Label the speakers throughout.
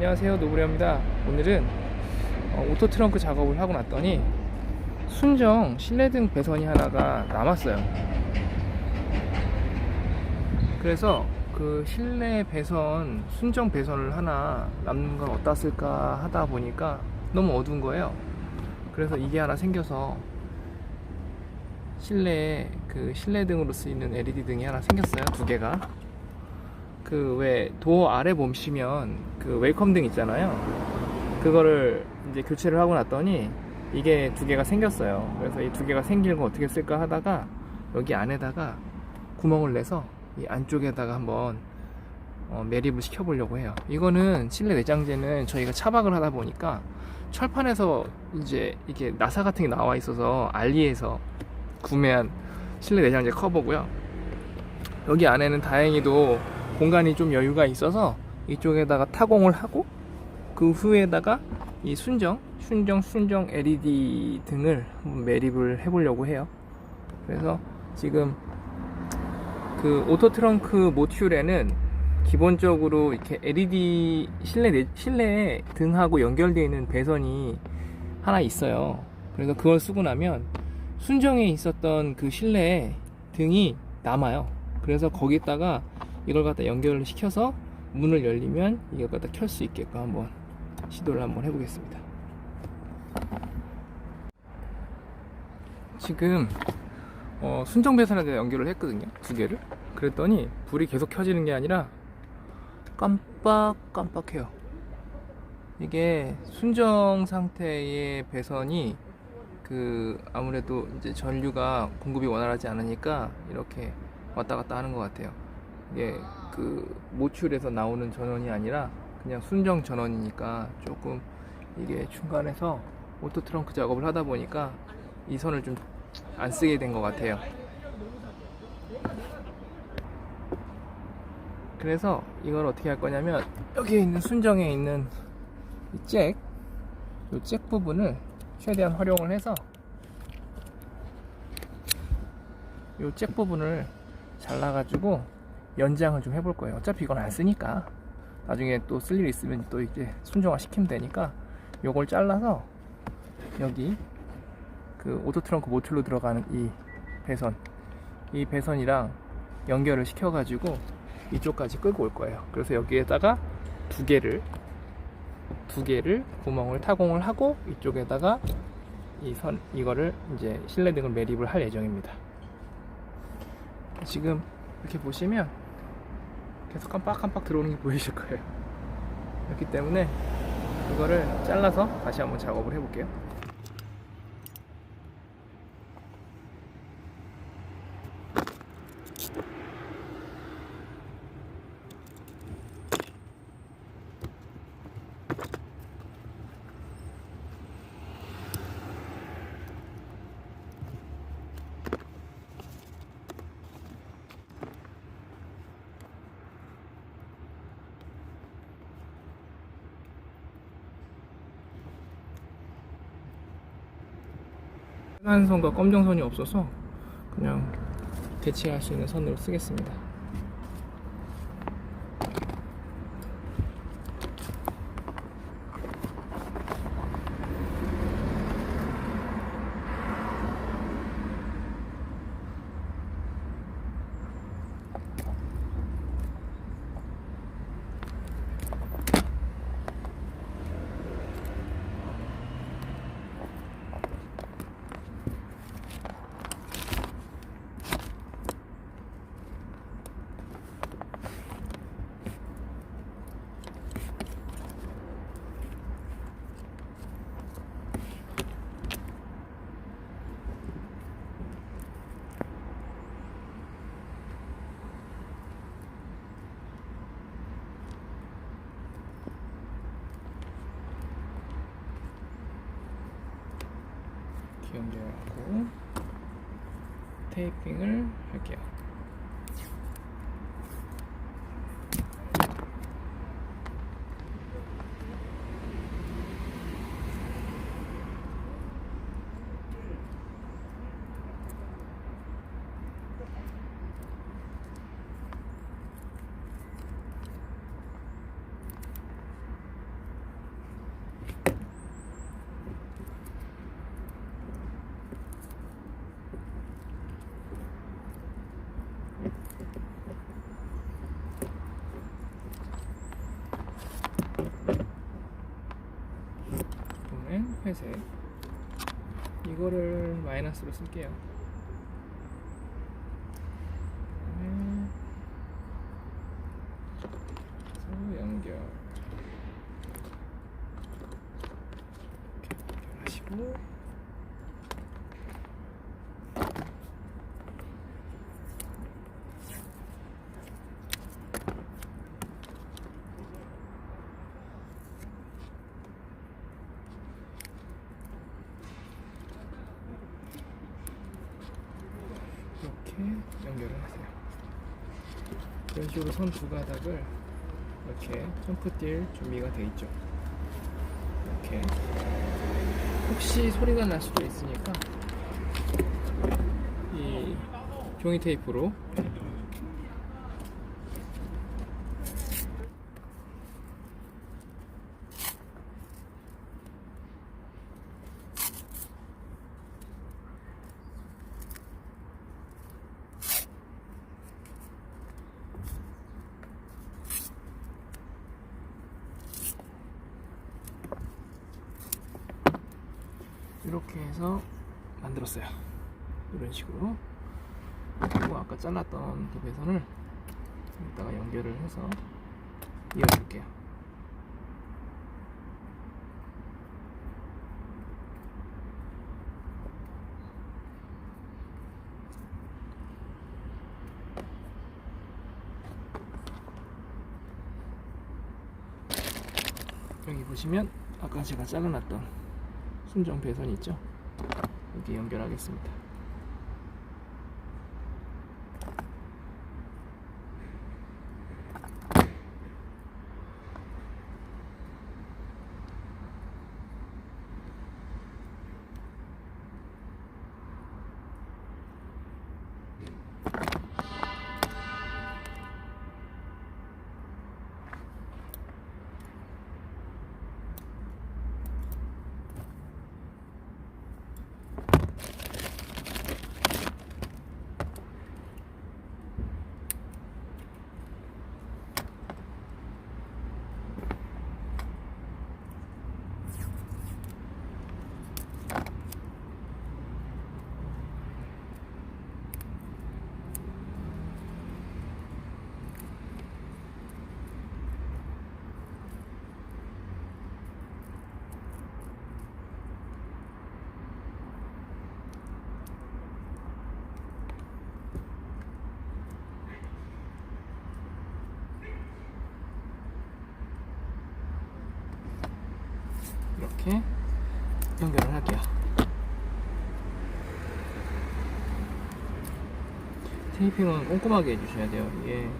Speaker 1: 안녕하세요 노브레입니다. 오늘은 어, 오토 트렁크 작업을 하고 났더니 순정 실내등 배선이 하나가 남았어요. 그래서 그 실내 배선 순정 배선을 하나 남는 건 어디다 쓸까 하다 보니까 너무 어두운 거예요. 그래서 이게 하나 생겨서 실내에 그 실내등으로 쓰이는 LED 등이 하나 생겼어요 두 개가 그 왜 도어 아래 보시면 그 웰컴 등 있잖아요. 그거를 이제 교체를 하고 났더니 이게 두 개가 생겼어요. 그래서 이 두 개가 생긴 거 어떻게 쓸까 하다가 여기 안에다가 구멍을 내서 이 안쪽에다가 한번 어, 매립을 시켜보려고 해요. 이거는 실내 내장재는 저희가 차박을 하다 보니까 철판에서 이제 이게 나사 같은 게 나와 있어서 알리에서 구매한 실내 내장재 커버고요. 여기 안에는 다행히도 공간이 좀 여유가 있어서 이쪽에다가 타공을 하고 그 후에다가 이 순정, 순정, 순정 LED 등을 매립을 해보려고 해요. 그래서 지금 그 오토 트렁크 모듈에는 기본적으로 이렇게 LED 실내 내- 실내 등하고 연결되어 있는 배선이 하나 있어요. 그래서 그걸 쓰고 나면 순정에 있었던 그 실내 등이 남아요. 그래서 거기다가 이걸 갖다 연결을 시켜서 문을 열리면 이걸 갖다 켤 수 있게끔 한번 시도를 한번 해보겠습니다. 지금 어, 순정 배선에다 연결을 했거든요. 두 개를. 그랬더니 불이 계속 켜지는 게 아니라 깜빡깜빡해요. 이게 순정 상태의 배선이 그 아무래도 이제 전류가 공급이 원활하지 않으니까 이렇게 왔다 갔다 하는 것 같아요. 이게 그 모출에서 나오는 전원이 아니라 그냥 순정 전원이니까 조금 이게 중간에서 오토 트렁크 작업을 하다 보니까 이 선을 좀 안 쓰게 된 것 같아요. 그래서 이걸 어떻게 할 거냐면 여기에 있는 순정에 있는 이 잭, 이잭 부분을 최대한 활용을 해서 이 잭 부분을 잘라가지고 연장을 좀 해볼 거예요. 어차피 이건 안 쓰니까 나중에 또 쓸 일 있으면 또 이제 순정화 시키면 되니까 요걸 잘라서 여기 그 오토 트렁크 모듈로 들어가는 이 배선 이 배선이랑 연결을 시켜가지고 이쪽까지 끌고 올 거예요. 그래서 여기에다가 두 개를 두 개를 구멍을 타공을 하고 이쪽에다가 이 선 이거를 이제 실내 등을 매립을 할 예정입니다. 지금 이렇게 보시면 계속 깜빡깜빡 들어오는 게 보이실 거예요. 그렇기 때문에 이거를 잘라서 다시 한번 작업을 해볼게요. 빨간 선과 검정 선이 없어서 그냥 대체할 수 있는 선으로 쓰겠습니다. 연결하고 테이핑을 할게요. 회색 이거를 마이너스로 쓸게요. 그래서 연결. 이렇게 연결하시고 이렇게 연결을 하세요. 이런 식으로 선두 가닥을 이렇게 점프 뛸 준비가 돼 있죠. 이렇게 혹시 소리가 날 수도 있으니까 이 종이 테이프로 이렇게 해서 만들었어요. 이런 식으로. 그리고 아까 잘랐던 그 배선을 여기다가 연결을 해서 이어줄게요. 여기 보시면 아까 제가 잘라놨던 순정 배선 있죠? 여기 연결하겠습니다. 이렇게 연결을 할게요. 테이핑은 꼼꼼하게 해주셔야 돼요. 이게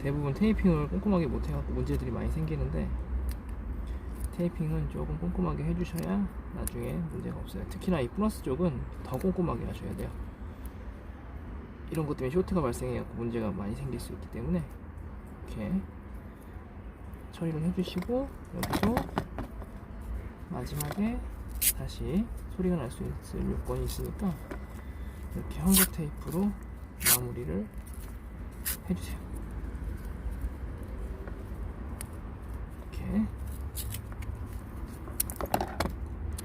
Speaker 1: 대부분 테이핑을 꼼꼼하게 못해갖고 문제들이 많이 생기는데 테이핑은 조금 꼼꼼하게 해주셔야 나중에 문제가 없어요. 특히나 이 플러스 쪽은 더 꼼꼼하게 하셔야 돼요. 이런 것 때문에 쇼트가 발생해갖고 문제가 많이 생길 수 있기 때문에 이렇게 처리를 해주시고 여기서 마지막에 다시 소리가 날 수 있을 요건이 있으니까 이렇게 형제 테이프로 마무리를 해주세요. 이렇게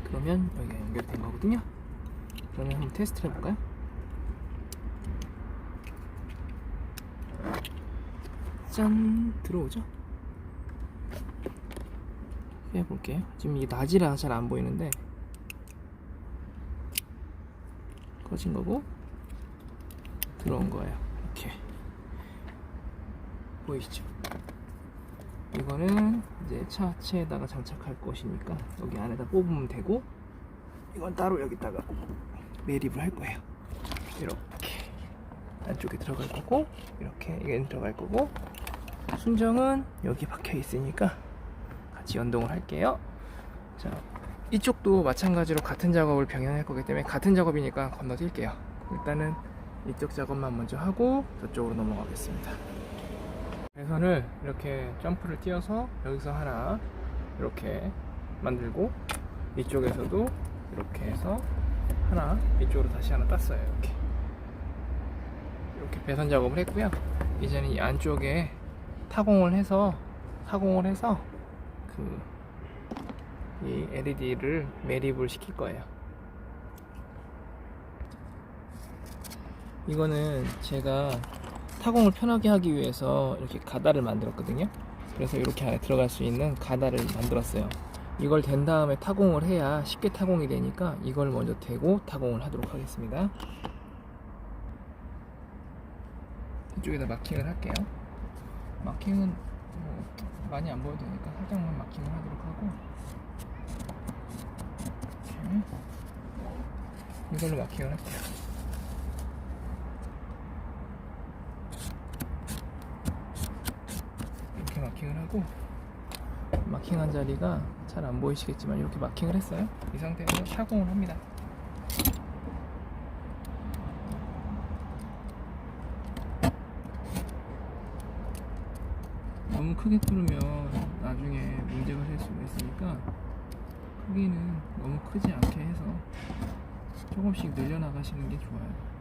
Speaker 1: 그러면 여기가 연결된 거거든요. 그러면 한번 테스트를 해볼까요? 짠 들어오죠? 해볼게요. 지금 이게 낮이라 잘 안 보이는데 꺼진 거고 들어온 거예요. 이렇게 보이시죠? 이거는 이제 차체에다가 장착할 것이니까 여기 안에다 뽑으면 되고 이건 따로 여기다가 매립을 할 거예요. 이렇게 안쪽에 들어갈 거고 이렇게 이게 들어갈 거고 순정은 여기 박혀 있으니까 같이 연동을 할게요. 자, 이쪽도 마찬가지로 같은 작업을 병행할 거기 때문에 같은 작업이니까 건너뛸게요. 일단은 이쪽 작업만 먼저 하고 저쪽으로 넘어가겠습니다. 배선을 이렇게 점프를 띄어서 여기서 하나 이렇게 만들고 이쪽에서도 이렇게 해서 하나 이쪽으로 다시 하나 땄어요. 이렇게 이렇게 배선 작업을 했고요. 이제는 이 안쪽에 타공을 해서 타공을 해서 그 이 LED를 매립을 시킬 거예요. 이거는 제가 타공을 편하게 하기 위해서 이렇게 가다를 만들었거든요. 그래서 이렇게 안에 들어갈 수 있는 가다를 만들었어요. 이걸 댄 다음에 타공을 해야 쉽게 타공이 되니까 이걸 먼저 대고 타공을 하도록 하겠습니다. 이쪽에다 마킹을 할게요. 마킹은 뭐 많이 안 보여도 되니까 살짝만 마킹을 하도록 하고 이렇게 이걸로 마킹을 할게요. 이렇게 마킹을 하고 마킹한 자리가 잘 안 보이시겠지만 이렇게 마킹을 했어요. 이 상태에서 타공을 합니다. 너무 크게 뚫으면 나중에 문제가 될 수가 있으니까 크기는 너무 크지 않게 해서 조금씩 늘려나가시는 게 좋아요.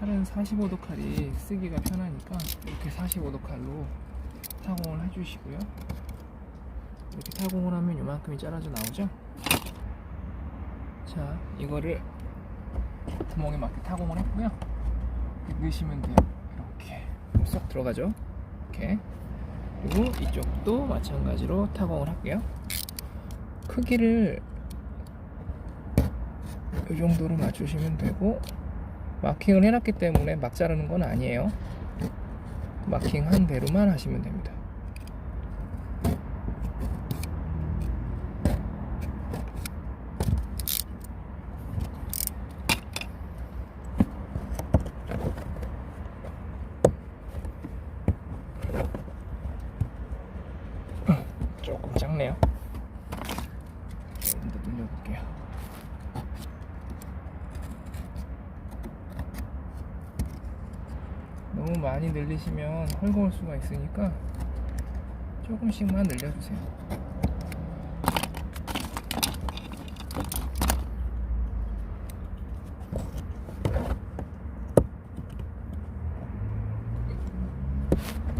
Speaker 1: 칼은 45도 칼이 쓰기가 편하니까 이렇게 45도 칼로 타공을 해주시고요. 이렇게 타공을 하면 이만큼이 잘라져 나오죠? 자, 이거를 구멍에 맞게 타공을 했고요. 넣으시면 돼요. 이렇게 쏙 들어가죠? 이렇게 그리고 이쪽도 마찬가지로 타공을 할게요. 크기를 이 정도로 맞추시면 되고 마킹을 해놨기 때문에 막 자르는 건 아니에요. 마킹한 대로만 하시면 됩니다. 조금 작네요. 조금 더 늘려볼게요. 너무 많이 늘리시면 헐거울 수가 있으니까 조금씩만 늘려주세요.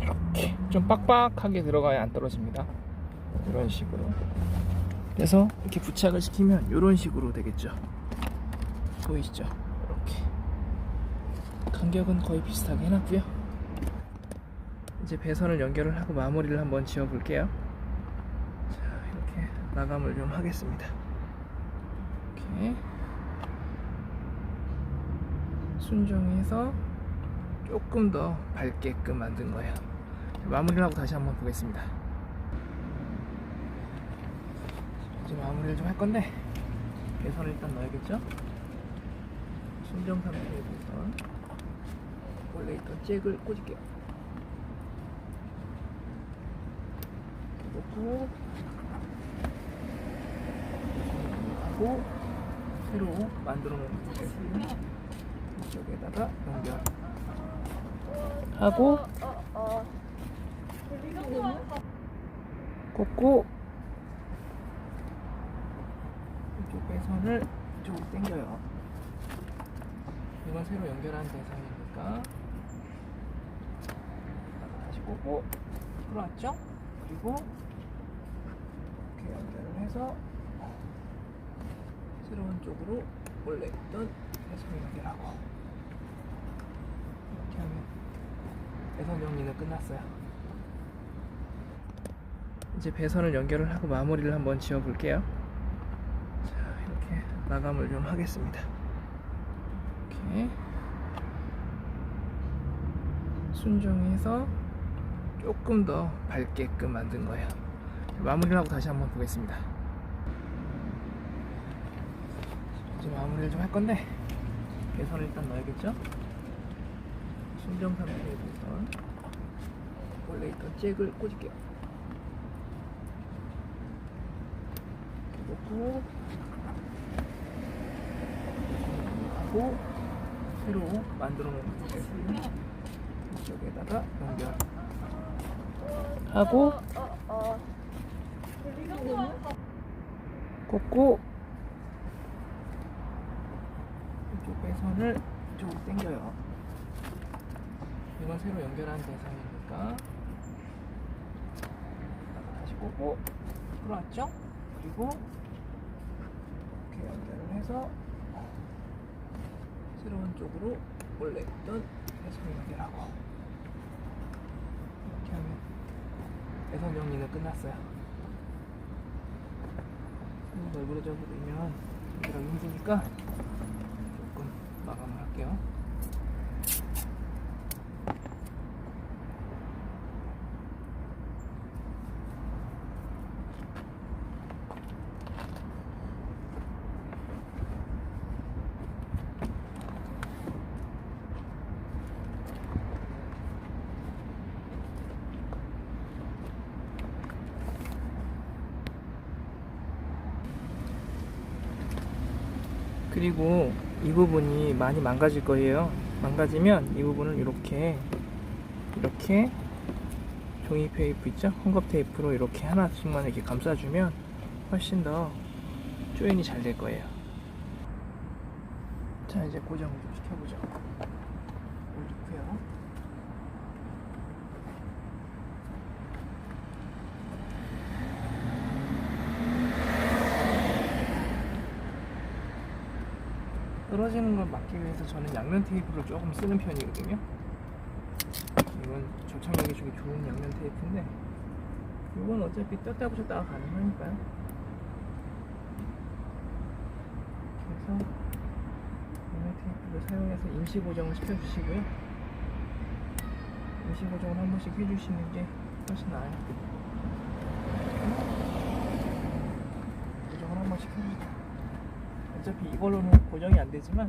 Speaker 1: 이렇게 좀 빡빡하게 들어가야 안 떨어집니다. 이런 식으로. 그래서 이렇게 부착을 시키면 이런 식으로 되겠죠. 보이시죠? 이렇게. 간격은 거의 비슷하게 해놨고요. 이제 배선을 연결을 하고 마무리를 한번 지어 볼게요. 자, 이렇게 마감을 좀 하겠습니다. 이렇게 순정해서 조금 더 밝게끔 만든 거예요. 마무리를 하고 다시 한번 보겠습니다. 이제 마무리를 좀 할 건데 배선을 일단 넣어야겠죠? 순정 상태의 배선. 원래 있던 잭을 꽂을게요. 이렇게 놓고 하고 새로 만들어 놓은 잭을 이쪽에다가 연결 하고 꽂고 이쪽 배선을 이쪽으로 당겨요. 이건 새로 연결한 배선이니까 다시 꽂고 들어왔죠? 그리고 해서 새로운 쪽으로 원래 있던 배선 연결하고 이렇게 하면 배선 정리는 끝났어요. 이제 배선을 연결을 하고 마무리를 한번 지어 볼게요. 자, 이렇게 마감을 좀 하겠습니다. 이렇게 순정해서 조금 더 밝게끔 만든 거예요. 마무리를 하고 다시 한번 보겠습니다. 이제 마무리를 좀 할 건데 배선을 일단 넣어야겠죠? 순정 상태의 배선 원래 있던 잭을 꽂을게요. 놓고 하고 새로 만들어 놓은 이쪽에다가 연결 하고 꽂고 이쪽 배선을 이쪽으로 당겨요. 이건 새로 연결한 배선이니까 다시 꽂고 들어왔죠? 그리고 이렇게 연결을 해서 새로운 쪽으로 원래 있던 배선 연결하고 이렇게 하면 배선 정리는 끝났어요. 너무 널브러져 버리면 연결하기 힘드니까 할게요. 그리고 이 부분이 많이 망가질 거예요. 망가지면 이 부분을 이렇게 이렇게 종이 테이프 있죠? 헝겊 테이프로 이렇게 하나씩만 이렇게 감싸주면 훨씬 더 조인이 잘 될 거예요. 자 이제 고정을 좀 시켜보죠. 올리고요. 떨어지는 걸 막기 위해서 저는 양면 테이프를 조금 쓰는 편이거든요. 이건 접착력이 좀 좋은 양면 테이프인데 이건 어차피 떴다 붙였다가 가능하니까요. 그래서 양면 테이프를 사용해서 임시 고정을 시켜주시고요. 임시 고정을 한 번씩 해주시는 게 훨씬 나아요. 고정을 한 번씩 해주세요. 어차피 이걸로는 고정이 안 되지만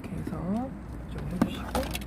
Speaker 1: 이렇게 해서 좀 해주시고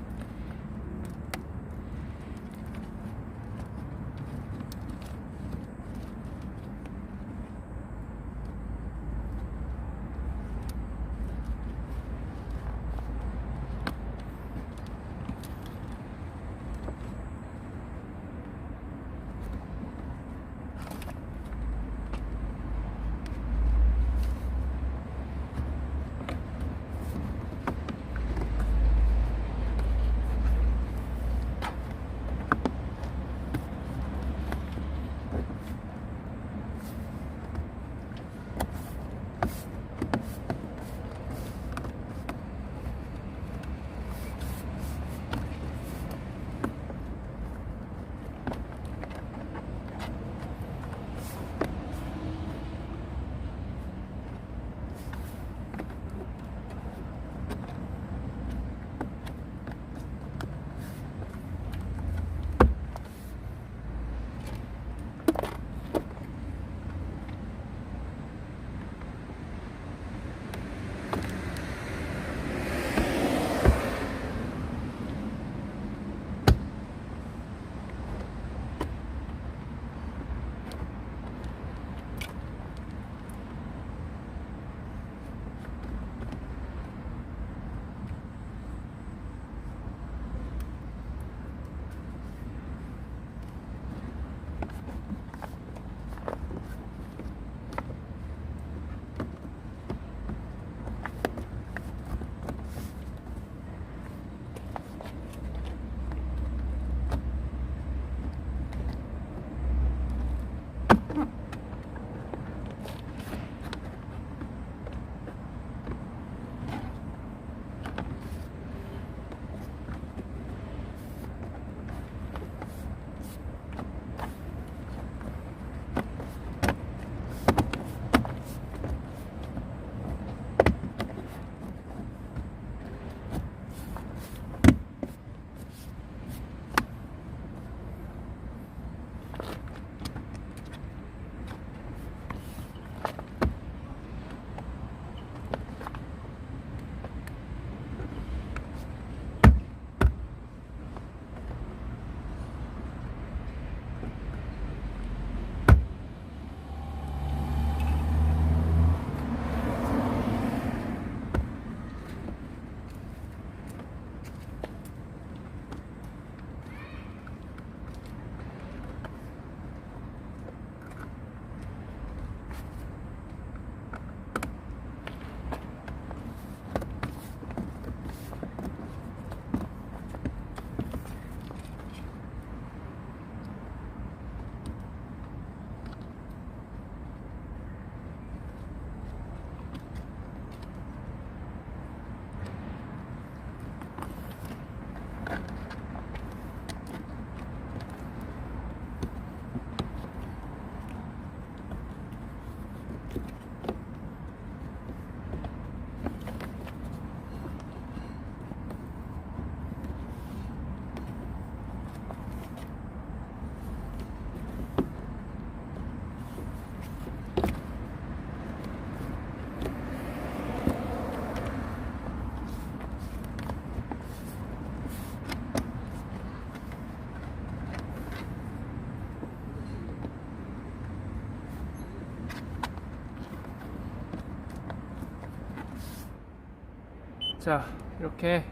Speaker 1: 자, 이렇게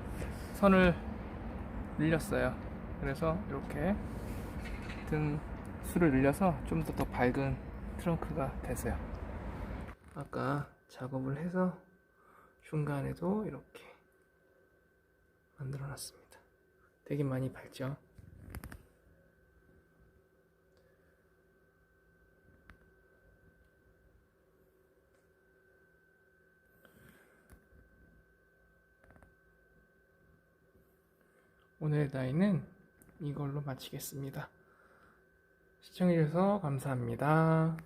Speaker 1: 선을 늘렸어요. 그래서 이렇게 등 수를 늘려서 좀 더 더 밝은 트렁크가 됐어요. 아까 작업을 해서 중간에도 이렇게 만들어 놨습니다. 되게 많이 밝죠? 오늘의 나이는 이걸로 마치겠습니다. 시청해주셔서 감사합니다.